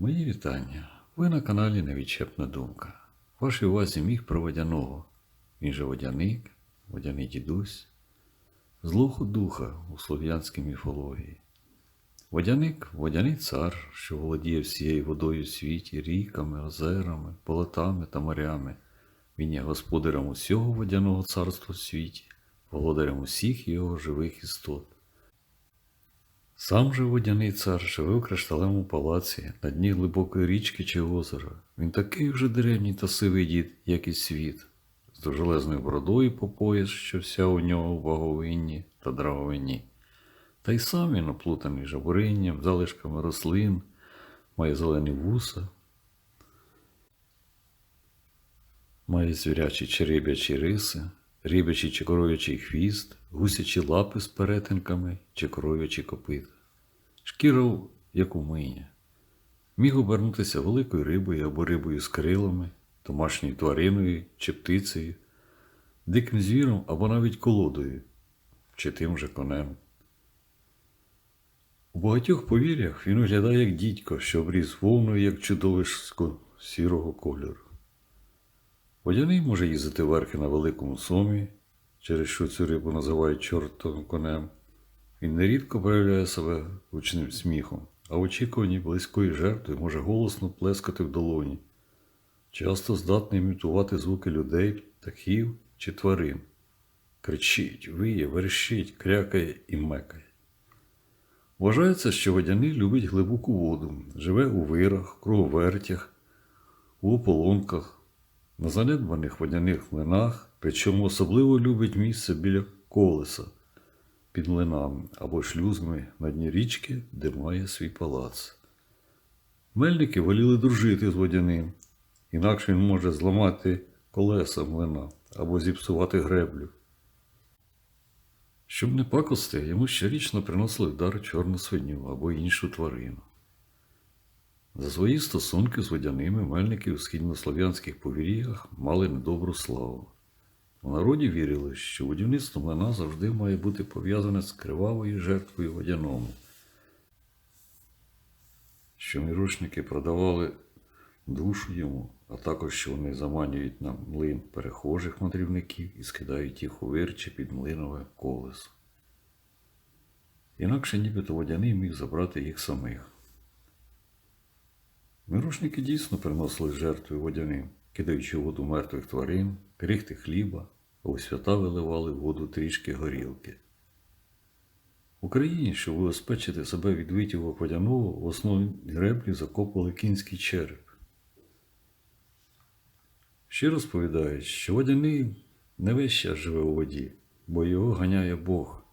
Мої вітання. Ви на каналі Невідчепна думка. Вашій увазі міг про водяного. Він же водяник, водяний дідусь, злого духа у слов'янській міфології. Водяник водяний цар, що володіє всією водою в світі, ріками, озерами, болотами та морями. Він є господарем усього водяного царства в світі, володарем усіх його живих істот. Сам же водяний цар живе у кришталевому палаці на дні глибокої річки чи озера. Він такий вже древній та сивий дід, як і світ, з довжелезною бородою по пояс, що вся у нього в баговинні та драговині. Та й сам він оплутаний жабуринням, залишками рослин, має зелені вуса, має звірячі чи рибячі риси, рибячий чи коров'ячий хвіст, гусячі лапи з перетинками чи коров'ячі копита. Шкіра, як у мині. Міг обернутися великою рибою або рибою з крилами, домашньою твариною чи птицею, диким звіром або навіть колодою, чи тим же конем. У багатьох повір'ях він виглядає як дідько, що обріз вовною, як чудовисько сірого кольору. Водяний може їздити верхи на великому сомі, через що цю рибу називають чортовим конем. Він нерідко проявляє себе гучним сміхом, а в очікуванні близької жертви може голосно плескати в долоні, часто здатний імітувати звуки людей, птахів чи тварин. Кричить, виє, верещить, крякає і мекає. Вважається, що водяний любить глибоку воду, живе у вирах, круговертях, у ополонках, на занедбаних водяних млинах, причому особливо любить місце біля колеса під млинами або шлюзами на дні річки, де має свій палац. Мельники воліли дружити з водяним, інакше він може зламати колеса млина або зіпсувати греблю. Щоб не пакости, йому щорічно приносили дар чорну свиню або іншу тварину. За свої стосунки з водяними мельники у східнослов'янських повір'ях мали недобру славу. У народі вірили, що будівництво млина завжди має бути пов'язане з кривавою жертвою водяному, що мірушники продавали душу йому, а також що вони заманюють на млин перехожих мандрівників і скидають їх у вирчі під млинове колесо. Інакше нібито водяний міг забрати їх самих. Мирушники дійсно приносили жертви водяним, кидаючи воду мертвих тварин, крихти хліба, а у свята виливали воду трішки горілки. Україні, щоб убезпечити себе від витіву водяного, в основі греблі закопували кінський череп. Ще розповідають, що водяний не весь час живе у воді, бо його ганяє Бог.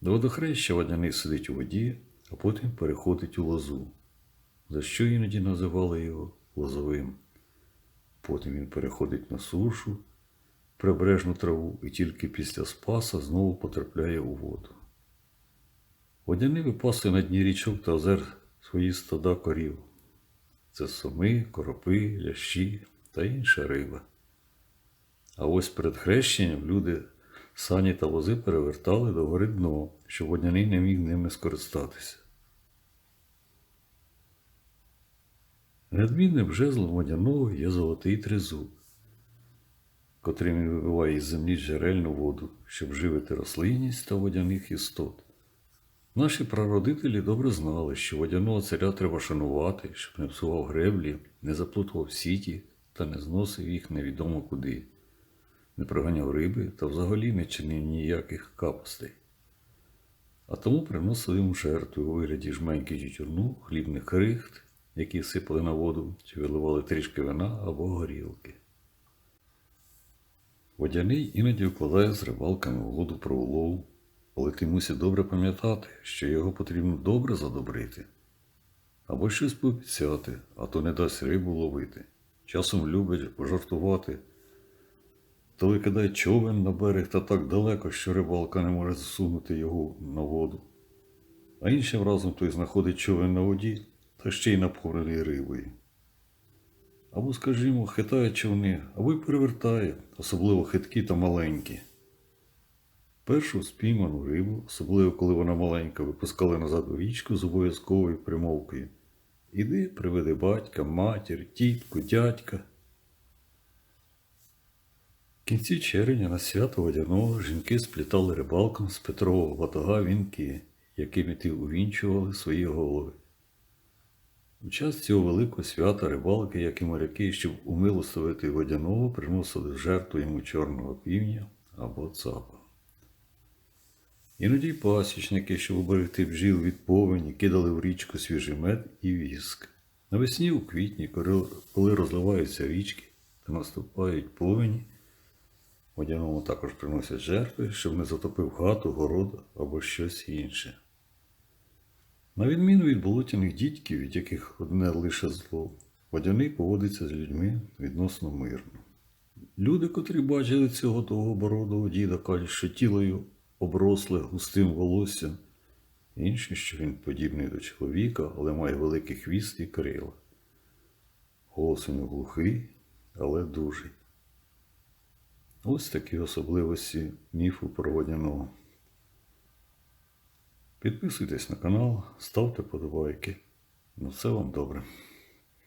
До водохреща водяний сидить у воді, а потім переходить у лозу, за що іноді називали його лозовим. Потім він переходить на сушу, прибережну траву і тільки після спаса знову потрапляє у воду. Водяний випасує на дні річок та озер свої стада корів. Це соми, коропи, лящі та інша риба. А ось перед хрещенням люди сані та вози перевертали до гори дно, щоб водяний не міг ними скористатися. Недмінним жезлом водяного є золотий тризуб, котрим він вибиває із землі джерельну воду, щоб живити рослинність та водяних істот. Наші прародителі добре знали, що водяного царя треба шанувати, щоб не псував греблі, не заплутував сіті та не зносив їх невідомо куди, не проганяв риби та взагалі не чинив ніяких капостей. А тому приносили йому жертву у вигляді жменьки тютюрну, хлібних крихт, які сипали на воду чи виливали трішки вина або горілки. Водяний іноді вкладає з рибалками угоду про улов, але ти мусить добре пам'ятати, що його потрібно добре задобрити. Або щось пообіцяти, а то не дасть рибу ловити. Часом любить пожартувати, то викидає човен на берег та так далеко, що рибалка не може засунути його на воду. А іншим разом той знаходить човен на воді та ще й наповнений рибою. Або, скажімо, хитає човни, або й перевертає, особливо хиткі та маленькі. Першу спійману рибу, особливо коли вона маленька, випускали назад у річку з обов'язковою примовкою. Іди приведи батька, матір, тітку, дядька. В кінці червня на свято водяного жінки сплітали рибалкам з Петрового батога вінки, якими ті увінчували свої голови. У час цього великого свята рибалки, як і моряки, щоб умилостивити водяного, приносили жертву йому чорного півня або цапа. Іноді пасічники, щоб уберегти бджіл від повені, кидали в річку свіжий мед і віск. Навесні у квітні, коли розливаються річки та наступають повені, водяному також приносять жертви, щоб не затопив хату, город або щось інше. На відміну від болотяних дідьків, від яких одне лише зло, водяний поводиться з людьми відносно мирно. Люди, котрі бачили цього того бородого діда, кажуть, що тіло обросле густим волоссям, інші, що він подібний до чоловіка, але має великий хвіст і крила. Голос у нього глухий, але дужий. Ось такі особливості міфу про водяного. Підписуйтесь на канал, ставте подобайки. На все вам добре.